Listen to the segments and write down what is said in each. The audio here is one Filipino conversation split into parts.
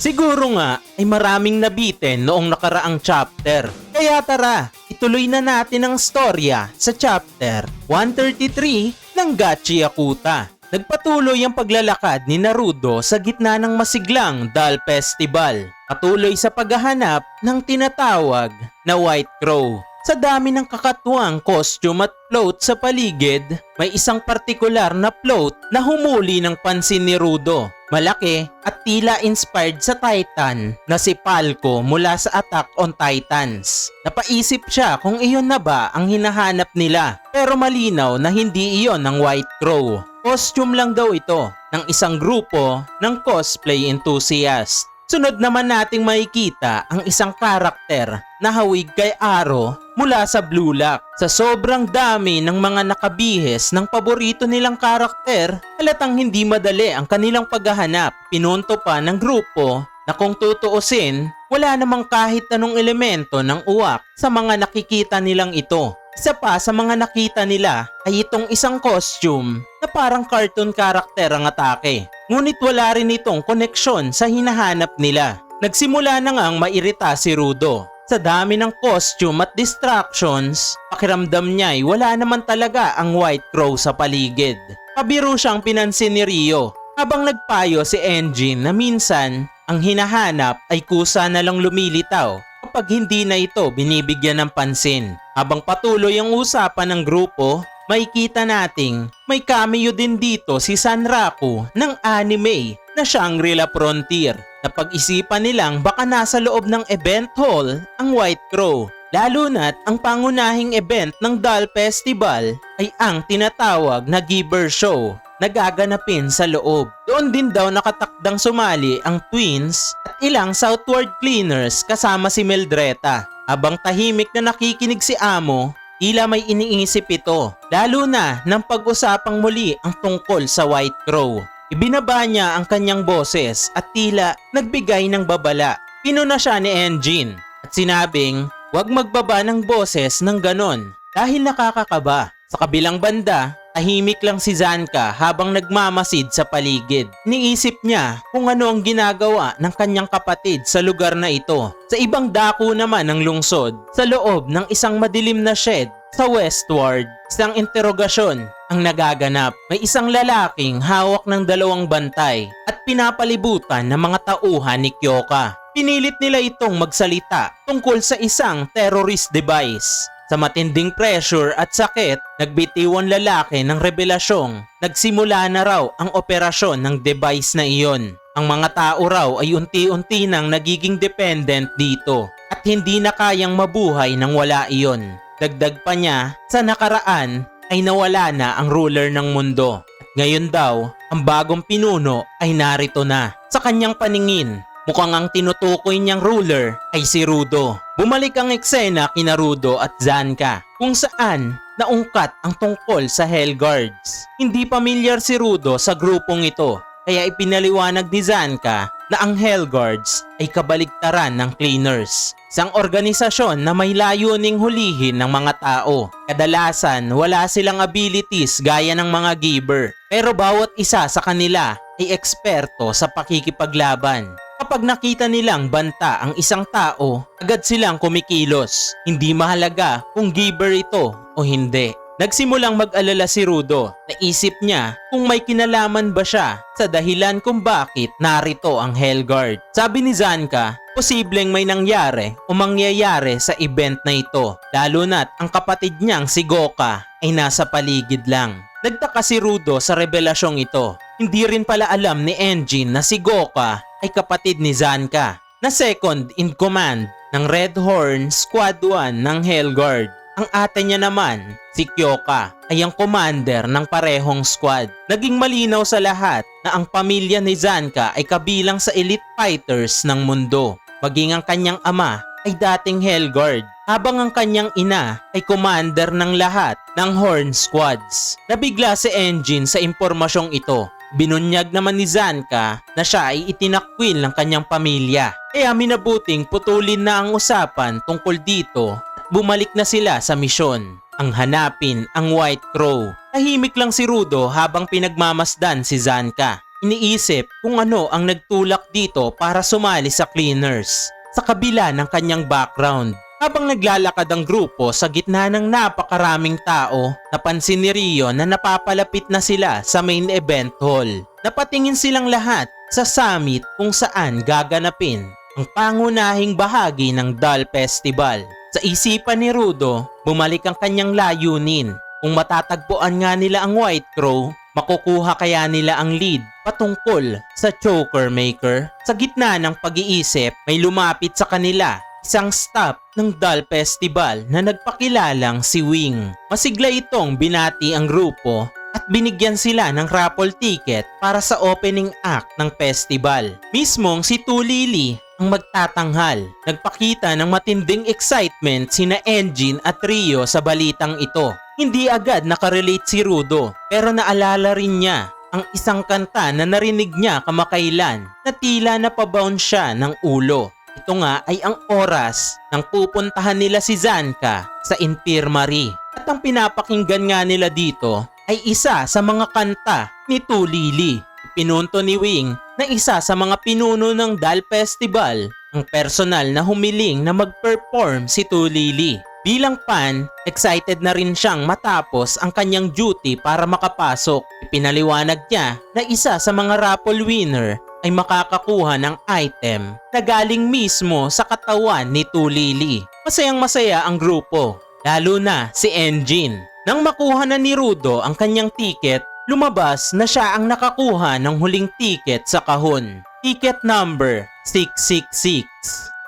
Siguro nga ay maraming nabitin noong nakaraang chapter. Kaya tara, ituloy na natin ang storya sa chapter 133 ng Gachi Akuta. Nagpatuloy ang paglalakad ni Naruto sa gitna ng masiglang Dal Festival. Patuloy sa paghahanap ng tinatawag na White Crow. Sa dami ng kakatuwang costume at float sa paligid, may isang partikular na float na humuli ng pansin ni Rudo. Malaki at tila inspired sa Titan na si Falco mula sa Attack on Titans. Napaisip siya kung iyon na ba ang hinahanap nila. Pero malinaw na hindi iyon ng White Crow. Costume lang daw ito ng isang grupo ng cosplay enthusiast. Sunod naman nating makikita ang isang karakter na hawig kay Aro mula sa Blue Lock. Sa sobrang dami ng mga nakabihes ng paborito nilang karakter, halatang hindi madali ang kanilang paghahanap. Pinunto pa ng grupo na kung tutuusin, wala namang kahit anong elemento ng uwak sa mga nakikita nilang ito. Isa pa sa mga nakita nila ay itong isang costume na parang cartoon character ang atake. Ngunit wala rin itong koneksyon sa hinahanap nila. Nagsimula na ngang mairita si Rudo. Sa dami ng costume at distractions, pakiramdam niya ay wala naman talaga ang White Crow sa paligid. Pabiro siyang pinansin ni Rio habang nagpayo si Engine na minsan ang hinahanap ay kusa na lang lumilitaw kapag hindi na ito binibigyan ng pansin. Habang patuloy ang usapan ng grupo, makikita nating may cameo din dito si Sanraku ng anime na Shangri-La Frontier. Napag-isipan nilang baka nasa loob ng event hall ang White Crow. Lalo na't ang pangunahing event ng Doll Festival ay ang tinatawag na Giver Show na gaganapin sa loob. Doon din daw nakatakdang sumali ang twins at ilang Southward cleaners kasama si Meldreta. Habang tahimik na nakikinig si Amo, tila may iniisip ito. Lalo na nang pag-usapang muli ang tungkol sa White Crow. Ibinaba niya ang kanyang boses at tila nagbigay ng babala. Pinuna siya ni Engine at sinabing huwag magbaba ng boses ng ganon dahil nakakakaba. Sa kabilang banda, tahimik lang si Zanka habang nagmamasid sa paligid. Niisip niya kung ano ang ginagawa ng kanyang kapatid sa lugar na ito. Sa ibang dako naman ng lungsod, sa loob ng isang madilim na shed sa westward, isang interogasyon ang nagaganap. May isang lalaking hawak ng dalawang bantay at pinapalibutan ng mga tauhan ni Kyoka. Pinilit nila itong magsalita tungkol sa isang terrorist device. Sa matinding pressure at sakit, nagbitiwan lalaki ng revelasyong nagsimula na raw ang operasyon ng device na iyon. Ang mga tao raw ay unti-unti nang nagiging dependent dito at hindi na kayang mabuhay nang wala iyon. Dagdag pa niya, sa nakaraan ay nawala na ang ruler ng mundo. At ngayon daw, ang bagong pinuno ay narito na. Sa kanyang paningin, mukhang ang tinutukoy niyang ruler ay si Rudo. Bumalik ang eksena kina Rudo at Zanka kung saan naungkat ang tungkol sa Hellguards. Hindi pamilyar si Rudo sa grupong ito kaya ipinaliwanag ni Zanka na ang Hellguards ay kabaligtaran ng Cleaners. Isang organisasyon na may layuning hulihin ng mga tao. Kadalasan wala silang abilities gaya ng mga giver pero bawat isa sa kanila ay eksperto sa pakikipaglaban. Kapag nakita nilang banta ang isang tao, agad silang kumikilos. Hindi mahalaga kung giver ito o hindi. Nagsimulang mag-alala si Rudo. Naisip niya kung may kinalaman ba siya sa dahilan kung bakit narito ang Hellguard. Sabi ni Zanka, posibleng may nangyari o mangyayari sa event na ito. Lalo na't ang kapatid niyang si Goka ay nasa paligid lang. Nagtaka si Rudo sa revelasyong ito. Hindi rin pala alam ni Engine na si Goka ay kapatid ni Zanka na second in command ng Red Horn Squad 1 ng Hellguard. Ang ate niya naman, si Kyoka, ay ang commander ng parehong squad. Naging malinaw sa lahat na ang pamilya ni Zanka ay kabilang sa elite fighters ng mundo. Maging ang kanyang ama ay dating Hellguard, habang ang kanyang ina ay commander ng lahat ng Horn Squads. Nabigla si Engine sa impormasyong ito. Binunyag naman ni Zanka na siya ay itinakwil ng kanyang pamilya. Kaya minabuting putulin na ang usapan tungkol dito bumalik na sila sa misyon. Ang hanapin ang White Crow. Tahimik lang si Rudo habang pinagmamasdan si Zanka. iniisip kung ano ang nagtulak dito para sumali sa cleaners sa kabila ng kanyang background. Habang naglalakad ang grupo sa gitna ng napakaraming tao, napansin ni Rio na napapalapit na sila sa main event hall. Napatingin silang lahat sa summit kung saan gaganapin ang pangunahing bahagi ng Doll Festival. Sa isipan ni Rudo, bumalik ang kanyang layunin. Kung matatagpuan nga nila ang White Crow, makukuha kaya nila ang lead patungkol sa Choker Maker. Sa gitna ng pag-iisip, may lumapit sa kanila isang staff ng Doll Festival na nagpakilalang si Wing. Masigla itong binati ang grupo at binigyan sila ng raffle ticket para sa opening act ng festival. Mismong si Tulili ang magtatanghal. Nagpakita ng matinding excitement sina Engine at Rio sa balitang ito. Hindi agad nakarelate si Rudo pero naalala rin niya ang isang kanta na narinig niya kamakailan na tila napabound siya ng ulo. Ito nga ay ang oras ng pupuntahan nila si Zanka sa infirmary. At ang pinapakinggan nga nila dito ay isa sa mga kanta ni Tulili. Pinunto ni Wing na isa sa mga pinuno ng DAL Festival ang personal na humiling na mag-perform si Tulili. Bilang fan, excited na rin siyang matapos ang kanyang duty para makapasok. Ipinaliwanag niya na isa sa mga raffle winner ay makakakuha ng item na galing mismo sa katawan ni Tulili. Masayang masaya ang grupo, lalo na si Engine. Nang makuha na ni Rudo ang kanyang ticket, lumabas na siya ang nakakuha ng huling ticket sa kahon. Ticket number 666.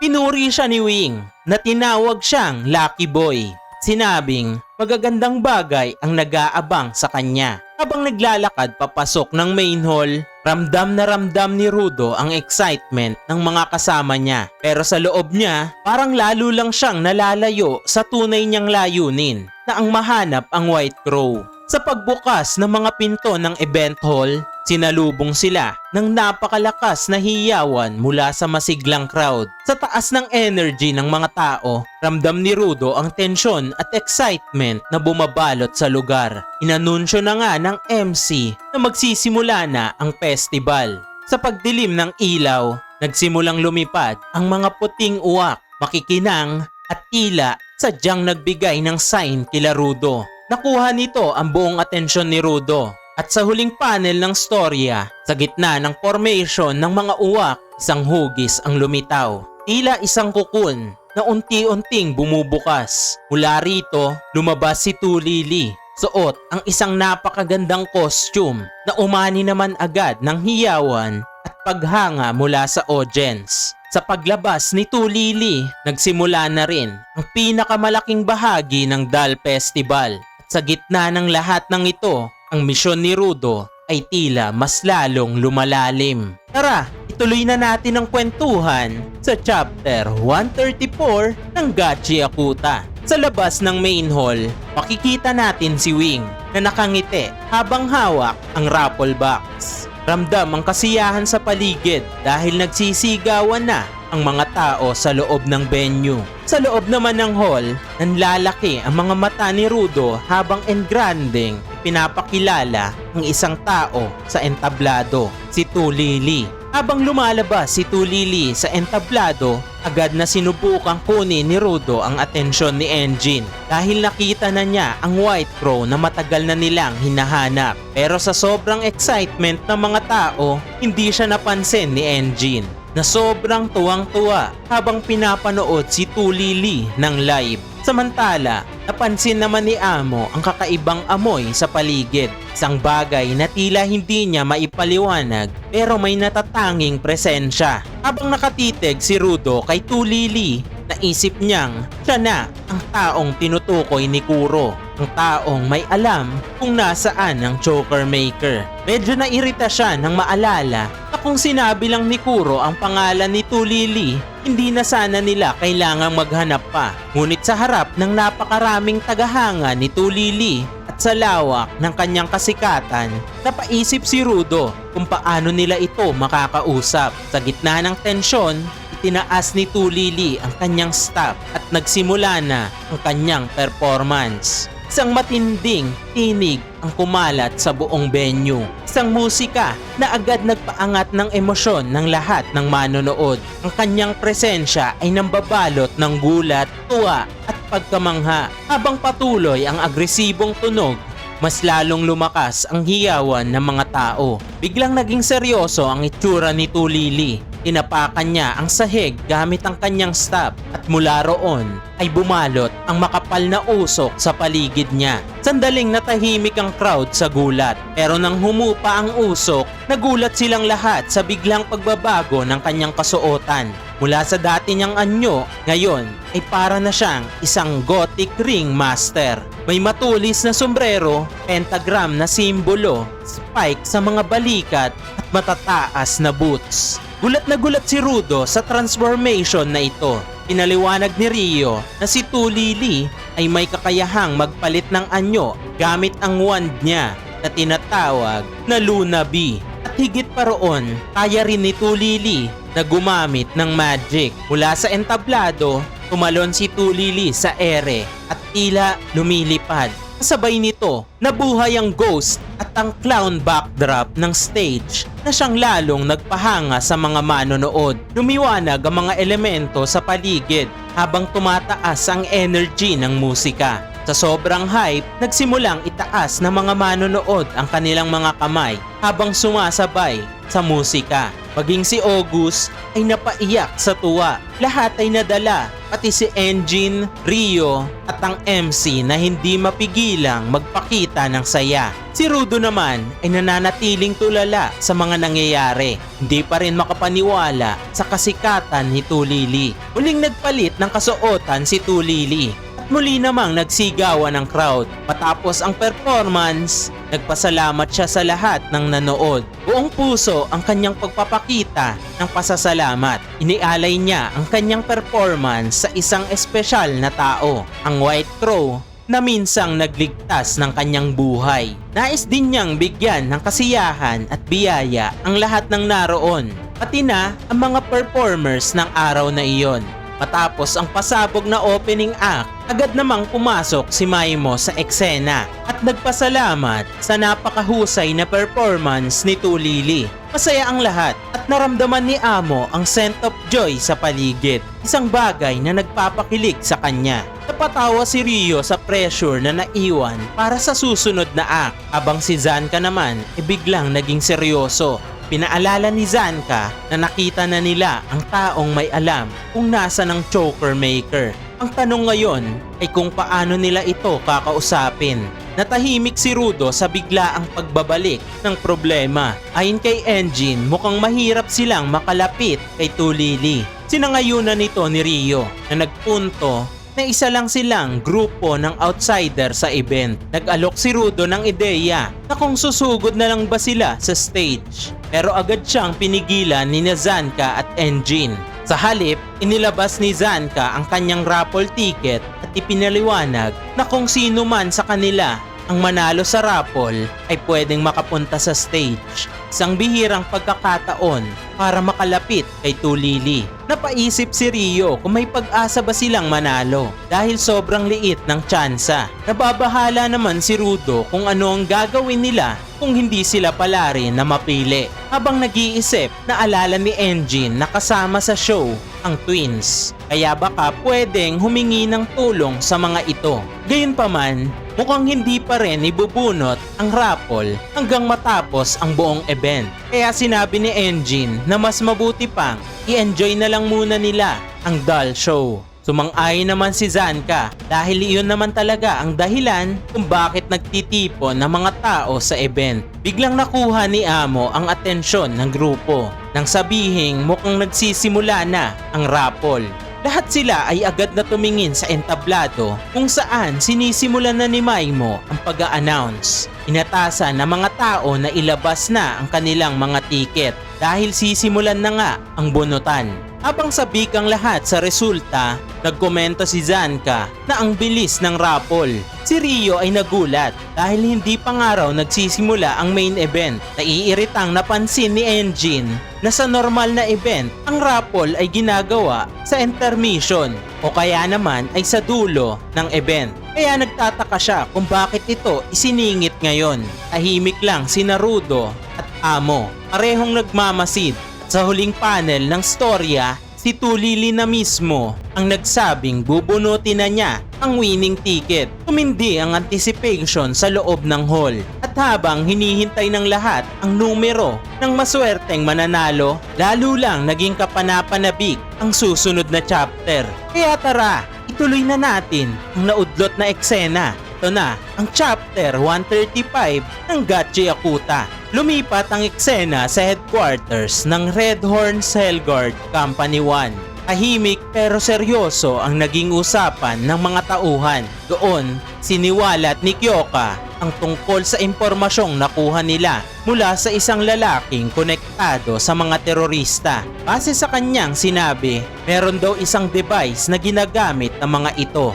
Pinuri siya ni Wing na tinawag siyang Lucky Boy. Sinabing magagandang bagay ang nag-aabang sa kanya. Habang naglalakad papasok ng main hall, ramdam na ramdam ni Rudo ang excitement ng mga kasama niya. Pero sa loob niya, parang lalo lang siyang nalalayo sa tunay niyang layunin na ang mahanap ang White Crow. Sa pagbukas ng mga pinto ng event hall, sinalubong sila ng napakalakas na hiyawan mula sa masiglang crowd. Sa taas ng energy ng mga tao, ramdam ni Rudo ang tensyon at excitement na bumabalot sa lugar. Inanunsyo na nga ng MC na magsisimula na ang festival. Sa pagdilim ng ilaw, nagsimulang lumipad ang mga puting uwak, makikinang at tila sadyang nagbigay ng sign kila Rudo. Nakuha nito ang buong atensyon ni Rudo. At sa huling panel ng storya, sa gitna ng formation ng mga uwak, isang hugis ang lumitaw. Tila isang kukun na unti-unting bumubukas. Mula rito, lumabas si Tulili. Suot ang isang napakagandang costume na umani naman agad ng hiyawan at paghanga mula sa audience. Sa paglabas ni Tulili, nagsimula na rin ang pinakamalaking bahagi ng DAL Festival. Sa gitna ng lahat ng ito, ang misyon ni Rudo ay tila mas lalong lumalalim. Tara, ituloy na natin ang kwentuhan sa chapter 134 ng Gachi Akuta. Sa labas ng main hall, makikita natin si Wing na nakangiti habang hawak ang raffle box. Ramdam ang kasiyahan sa paligid dahil nagsisigawan na ang mga tao sa loob ng venue. Sa loob naman ng hall, nanlalaki ang mga mata ni Rudo habang engranding pinapakilala ang isang tao sa entablado, si Tulili. Habang lumalabas si Tulili sa entablado, agad na sinubukang kunin ni Rudo ang atensyon ni Engine dahil nakita na niya ang White Crow na matagal na nilang hinahanap. Pero sa sobrang excitement ng mga tao, hindi siya napansin ni Engine na sobrang tuwang-tuwa habang pinapanood si Tulili ng live. Samantala, napansin naman ni Amo ang kakaibang amoy sa paligid. Isang bagay na tila hindi niya maipaliwanag pero may natatanging presensya. Habang nakatitig si Rudo kay Tulili, naisip niyang siya na ang taong tinutukoy ni Kuro. Ang taong may alam kung nasaan ang Choker Maker. Medyo nairita siya nang maalala na kung sinabi lang ni Kuro ang pangalan ni Tulili, hindi na sana nila kailangang maghanap pa. Ngunit sa harap ng napakaraming tagahanga ni Tulili at sa lawak ng kanyang kasikatan, napaisip si Rudo kung paano nila ito makakausap. Sa gitna ng tensyon, itinaas ni Tulili ang kanyang staff at nagsimula na ang kanyang performance. Isang matinding tinig ang kumalat sa buong venue. Isang musika na agad nagpaangat ng emosyon ng lahat ng manonood. Ang kanyang presensya ay nambabalot ng gulat, tuwa at pagkamangha. Habang patuloy ang agresibong tunog mas lalong lumakas ang hiyawan ng mga tao. Biglang naging seryoso ang itsura ni Tulili. Tinapakan niya ang sahig gamit ang kanyang staff at mula roon ay bumalot ang makapal na usok sa paligid niya. Sandaling natahimik ang crowd sa gulat pero nang humupa ang usok, nagulat silang lahat sa biglang pagbabago ng kanyang kasuotan. Mula sa dati niyang anyo, ngayon ay para na siyang isang gothic ring master. May matulis na sombrero, pentagram na simbolo, spike sa mga balikat at matataas na boots. Gulat na gulat si Rudo sa transformation na ito. Pinaliwanag ni Rio na si Tulili ay may kakayahang magpalit ng anyo gamit ang wand niya na tinatawag na Luna Bee. At higit pa roon, kaya rin ni Tulili na gumamit ng magic. Mula sa entablado, tumalon si Tulili sa ere at tila lumilipad. Kasabay nito, nabuhay ang ghost at ang clown backdrop ng stage na siyang lalong nagpahanga sa mga manonood. Lumiwanag ang mga elemento sa paligid habang tumataas ang energy ng musika. Sa sobrang hype, nagsimulang itaas ng mga manonood ang kanilang mga kamay habang sumasabay sa musika. Maging si August ay napaiyak sa tuwa. Lahat ay nadala, pati si Engine, Rio at ang MC na hindi mapigilang magpakita ng saya. Si Rudo naman ay nananatiling tulala sa mga nangyayari. Hindi pa rin makapaniwala sa kasikatan ni Tulili. Muling nagpalit ng kasuotan si Tulili muli namang nagsigawan ng crowd. Matapos ang performance, nagpasalamat siya sa lahat ng nanood. Buong puso ang kanyang pagpapakita ng pasasalamat. Inialay niya ang kanyang performance sa isang espesyal na tao, ang White Crow na minsang nagligtas ng kanyang buhay. Nais din niyang bigyan ng kasiyahan at biyaya ang lahat ng naroon, pati na ang mga performers ng araw na iyon. Matapos ang pasabog na opening act, agad namang pumasok si Maimo sa eksena at nagpasalamat sa napakahusay na performance ni Tulili. Masaya ang lahat at naramdaman ni Amo ang scent of joy sa paligid. Isang bagay na nagpapakilig sa kanya. Napatawa si Rio sa pressure na naiwan para sa susunod na act habang si Zanka naman e biglang naging seryoso Pinaalala ni Zanka na nakita na nila ang taong may alam kung nasa ng choker maker. Ang tanong ngayon ay kung paano nila ito kakausapin. Natahimik si Rudo sa biglaang pagbabalik ng problema. Ayon kay Engine, mukhang mahirap silang makalapit kay Tulili. Sinangayunan nito ni Rio na nagpunto na isa lang silang grupo ng outsider sa event. Nag-alok si Rudo ng ideya na kung susugod na lang ba sila sa stage. Pero agad siyang pinigilan ni Zanka at Engine. Sa halip, inilabas ni Zanka ang kanyang raffle ticket at ipinaliwanag na kung sino man sa kanila ang manalo sa raffle ay pwedeng makapunta sa stage. Isang bihirang pagkakataon para makalapit kay Tulili. Napaisip si Rio kung may pag-asa ba silang manalo dahil sobrang liit ng tsansa. Nababahala naman si Rudo kung ano ang gagawin nila kung hindi sila pala rin na mapili. Habang nag-iisip, naalala ni Engine na kasama sa show ang twins. Kaya baka pwedeng humingi ng tulong sa mga ito. Gayunpaman, mukhang hindi pa rin ibubunot ang raffle hanggang matapos ang buong event. Kaya sinabi ni Engine na mas mabuti pang i-enjoy na lang muna nila ang doll show. Sumang-ayon naman si Zanka dahil iyon naman talaga ang dahilan kung bakit nagtitipon ng mga tao sa event. Biglang nakuha ni Amo ang atensyon ng grupo nang sabihing mukhang nagsisimula na ang raffle. Lahat sila ay agad na tumingin sa entablado kung saan sinisimulan na ni Maimo ang pag-a-announce. Inatasan ng mga tao na ilabas na ang kanilang mga tiket dahil sisimulan na nga ang bunutan. Habang sabik ang lahat sa resulta, nagkomento si Zanka na ang bilis ng raffle. Si Rio ay nagulat dahil hindi pa nga raw nagsisimula ang main event. Naiiritang napansin ni Engine na sa normal na event, ang raffle ay ginagawa sa intermission o kaya naman ay sa dulo ng event. Kaya nagtataka siya kung bakit ito isiningit ngayon. Tahimik lang si Naruto at Amo, parehong nagmamasid. Sa huling panel ng storya, si Tulili na mismo ang nagsabing bubunutin na niya ang winning ticket. Tumindi ang anticipation sa loob ng hall. At habang hinihintay ng lahat ang numero ng maswerteng mananalo, lalo lang naging kapanapanabik ang susunod na chapter. Kaya tara, ituloy na natin ang naudlot na eksena. Ito na ang chapter 135 ng Gachi Akuta. Lumipat ang eksena sa headquarters ng Red Horn Selguard Company 1. Tahimik pero seryoso ang naging usapan ng mga tauhan. Doon, siniwalat ni Kyoka ang tungkol sa impormasyong nakuha nila mula sa isang lalaking konektado sa mga terorista. Base sa kanyang sinabi, meron daw isang device na ginagamit ng mga ito.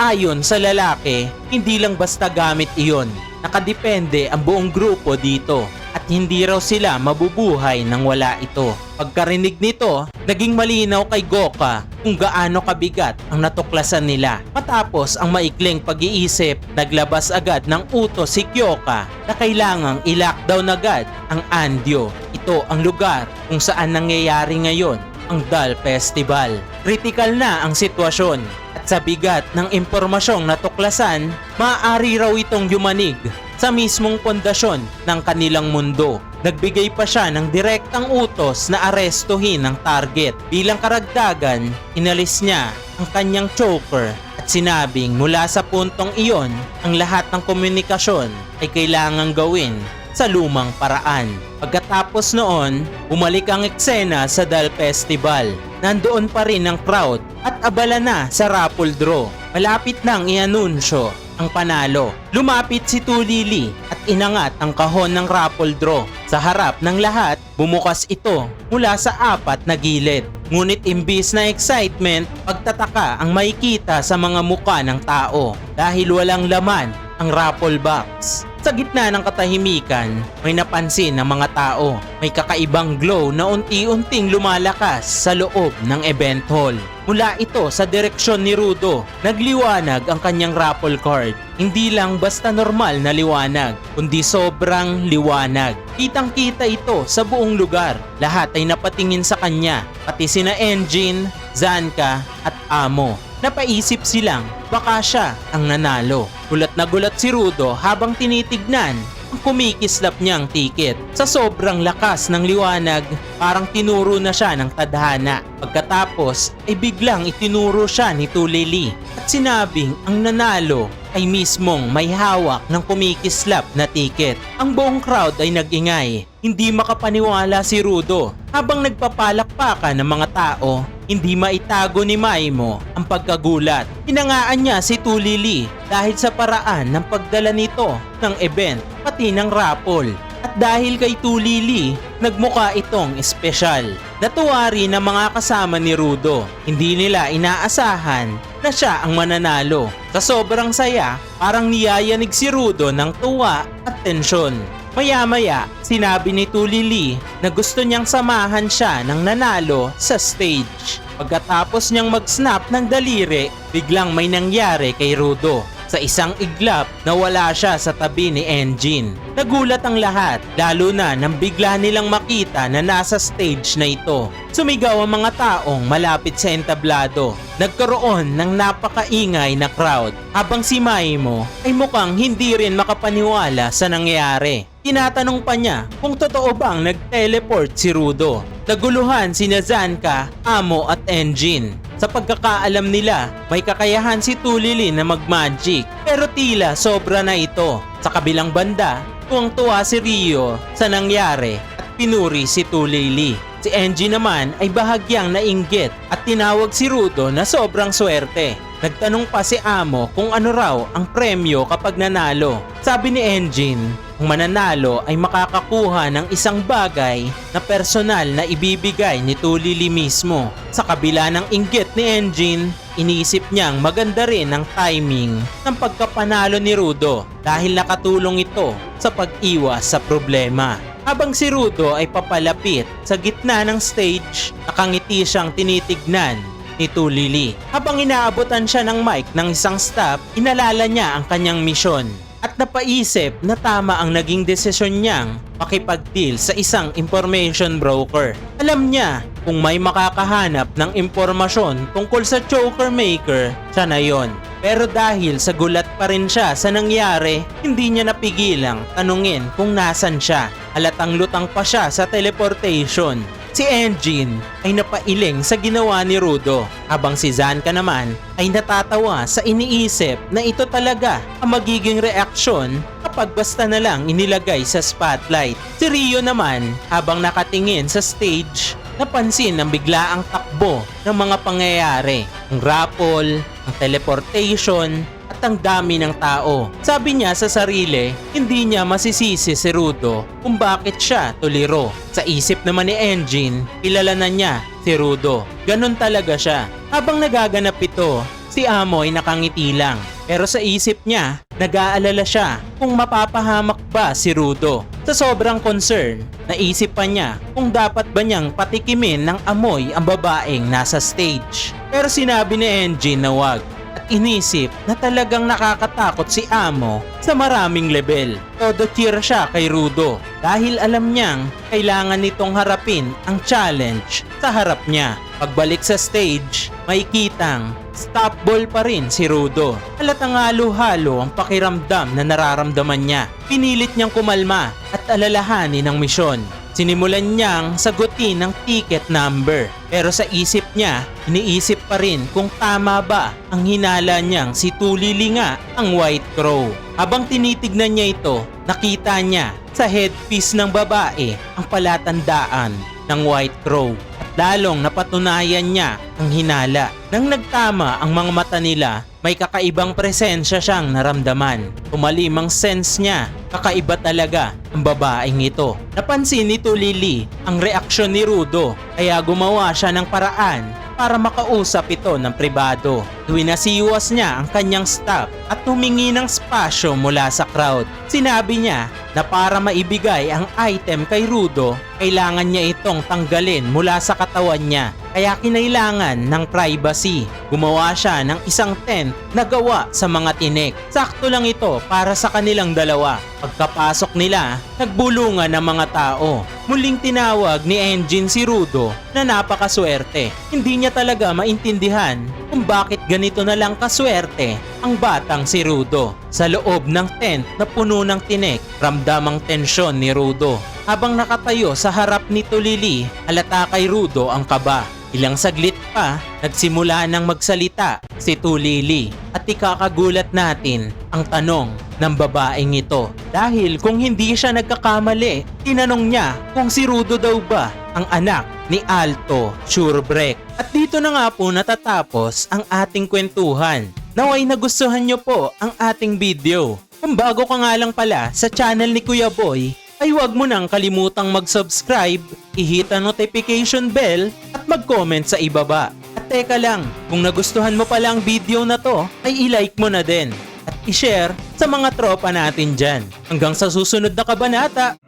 Ayon sa lalaki, hindi lang basta gamit iyon. Nakadepende ang buong grupo dito at hindi raw sila mabubuhay nang wala ito. Pagkarinig nito, naging malinaw kay Goka kung gaano kabigat ang natuklasan nila. Matapos ang maikling pag-iisip, naglabas agad ng utos si Kyoka na kailangang i-lockdown agad ang Andyo. Ito ang lugar kung saan nangyayari ngayon ang Dal Festival. Critical na ang sitwasyon at sa bigat ng impormasyong natuklasan, maaari raw itong yumanig sa mismong pundasyon ng kanilang mundo. Nagbigay pa siya ng direktang utos na arestuhin ang target. Bilang karagdagan, inalis niya ang kanyang choker at sinabing mula sa puntong iyon, ang lahat ng komunikasyon ay kailangang gawin sa lumang paraan. Pagkatapos noon, bumalik ang eksena sa Dal Festival. Nandoon pa rin ang crowd at abala na sa raffle draw. Malapit nang i-anunsyo ang panalo. Lumapit si Tulili at inangat ang kahon ng raffle draw. Sa harap ng lahat, bumukas ito mula sa apat na gilid. Ngunit imbis na excitement, pagtataka ang makikita sa mga muka ng tao dahil walang laman ang raffle box. Sa gitna ng katahimikan, may napansin ng mga tao. May kakaibang glow na unti-unting lumalakas sa loob ng event hall. Mula ito sa direksyon ni Rudo, nagliwanag ang kanyang raffle card. Hindi lang basta normal na liwanag, kundi sobrang liwanag. Kitang-kita ito sa buong lugar. Lahat ay napatingin sa kanya, pati sina Engine, Zanka at Amo. Napaisip silang baka siya ang nanalo. Gulat na gulat si Rudo habang tinitignan ang kumikislap niyang ticket. Sa sobrang lakas ng liwanag, parang tinuro na siya ng tadhana. Pagkatapos ay biglang itinuro siya ni Tulili at sinabing ang nanalo ay mismong may hawak ng kumikislap na ticket. Ang buong crowd ay nagingay. Hindi makapaniwala si Rudo. Habang nagpapalakpakan ng mga tao, hindi maitago ni Maimo ang pagkagulat. Pinangaan niya si Tulili dahil sa paraan ng pagdala nito ng event pati ng raffle. At dahil kay Tulili, nagmuka itong espesyal. Natuwa rin ang mga kasama ni Rudo. Hindi nila inaasahan na siya ang mananalo. Sa sobrang saya, parang niyayanig si Rudo ng tuwa at tensyon. Maya-maya, sinabi ni Tulili na gusto niyang samahan siya ng nanalo sa stage. Pagkatapos niyang mag-snap ng daliri, biglang may nangyari kay Rudo. Sa isang iglap, nawala siya sa tabi ni Engine. Nagulat ang lahat, lalo na nang bigla nilang makita na nasa stage na ito. Sumigaw ang mga taong malapit sa entablado. Nagkaroon ng napakaingay na crowd habang si Maimo ay mukhang hindi rin makapaniwala sa nangyari. Tinatanong pa niya kung totoo bang nag-teleport si Rudo. Naguluhan si Zanka, Amo at Engine. Sa pagkakaalam nila, may kakayahan si Tulili na mag-magic pero tila sobra na ito. Sa kabilang banda, tuwang-tuwa si Rio sa nangyari at pinuri si Tulili. Si Engine naman ay bahagyang nainggit at tinawag si Rudo na sobrang swerte. Nagtanong pa si Amo kung ano raw ang premyo kapag nanalo. Sabi ni Engine, ang mananalo ay makakakuha ng isang bagay na personal na ibibigay ni Tulili mismo. Sa kabila ng inggit ni Engine, inisip niyang maganda rin ang timing ng pagkapanalo ni Rudo dahil nakatulong ito sa pag-iwas sa problema. habang si Rudo ay papalapit sa gitna ng stage, nakangiti siyang tinitignan ni Tulili. Habang inaabotan siya ng mic ng isang staff, inalala niya ang kanyang misyon at napaisip na tama ang naging desisyon niyang makipag-deal sa isang information broker. Alam niya kung may makakahanap ng impormasyon tungkol sa choker maker, siya na yon. Pero dahil sa gulat pa rin siya sa nangyari, hindi niya napigilang tanungin kung nasan siya. Halatang lutang pa siya sa teleportation. Si Engine ay napailing sa ginawa ni Rudo habang si Zanka naman ay natatawa sa iniisip na ito talaga ang magiging reaksyon kapag basta na lang inilagay sa spotlight. Si Rio naman habang nakatingin sa stage napansin ang biglaang takbo ng mga pangyayari. Ang raffle, ang teleportation, at ang dami ng tao. Sabi niya sa sarili, hindi niya masisisi si Rudo kung bakit siya tuliro. Sa isip naman ni Engine, kilala na niya si Rudo. Ganon talaga siya. Habang nagaganap ito, si Amo ay nakangiti lang. Pero sa isip niya, nag-aalala siya kung mapapahamak ba si Rudo. Sa sobrang concern, naisip pa niya kung dapat ba niyang patikimin ng amoy ang babaeng nasa stage. Pero sinabi ni Engine na wag inisip na talagang nakakatakot si Amo sa maraming level. Todo cheer siya kay Rudo dahil alam niyang kailangan nitong harapin ang challenge sa harap niya. Pagbalik sa stage, may kitang stop ball pa rin si Rudo. Halatang halo-halo ang pakiramdam na nararamdaman niya. Pinilit niyang kumalma at alalahanin ang misyon. Sinimulan niyang sagutin ang ticket number. Pero sa isip niya, iniisip pa rin kung tama ba ang hinala niyang si Tulili nga ang White Crow. Habang tinitignan niya ito, nakita niya sa headpiece ng babae ang palatandaan ng White Crow. At lalong napatunayan niya ang hinala. Nang nagtama ang mga mata nila, may kakaibang presensya siyang naramdaman. Tumalim ang sense niya, kakaiba talaga ang babaeng ito. Napansin ni Tulili ang reaksyon ni Rudo kaya gumawa siya ng paraan para makausap ito ng pribado. Winasiwas niya ang kanyang staff at humingi ng spasyo mula sa crowd. Sinabi niya na para maibigay ang item kay Rudo, kailangan niya itong tanggalin mula sa katawan niya. Kaya kinailangan ng privacy. Gumawa siya ng isang tent na gawa sa mga tinik. Sakto lang ito para sa kanilang dalawa. Pagkapasok nila, nagbulungan ng mga tao. Muling tinawag ni Engine si Rudo na napakaswerte. Hindi niya talaga maintindihan kung bakit ganito na lang kaswerte ang batang si Rudo. Sa loob ng tent na puno ng tinik, ramdam ang tensyon ni Rudo. Habang nakatayo sa harap ni Tulili, halata kay Rudo ang kaba. Ilang saglit pa, nagsimula nang magsalita si Tulili at ikakagulat natin ang tanong ng babaeng ito. Dahil kung hindi siya nagkakamali, tinanong niya kung si Rudo daw ba ang anak ni Alto Surebrek. At dito na nga po natatapos ang ating kwentuhan. Naway nagustuhan nyo po ang ating video. Kung bago ka nga lang pala sa channel ni Kuya Boy, ay huwag mo nang kalimutang mag-subscribe, i-hit notification bell at mag-comment sa ibaba. At teka lang, kung nagustuhan mo pala ang video na to, ay i-like mo na din at i-share sa mga tropa natin dyan. Hanggang sa susunod na kabanata,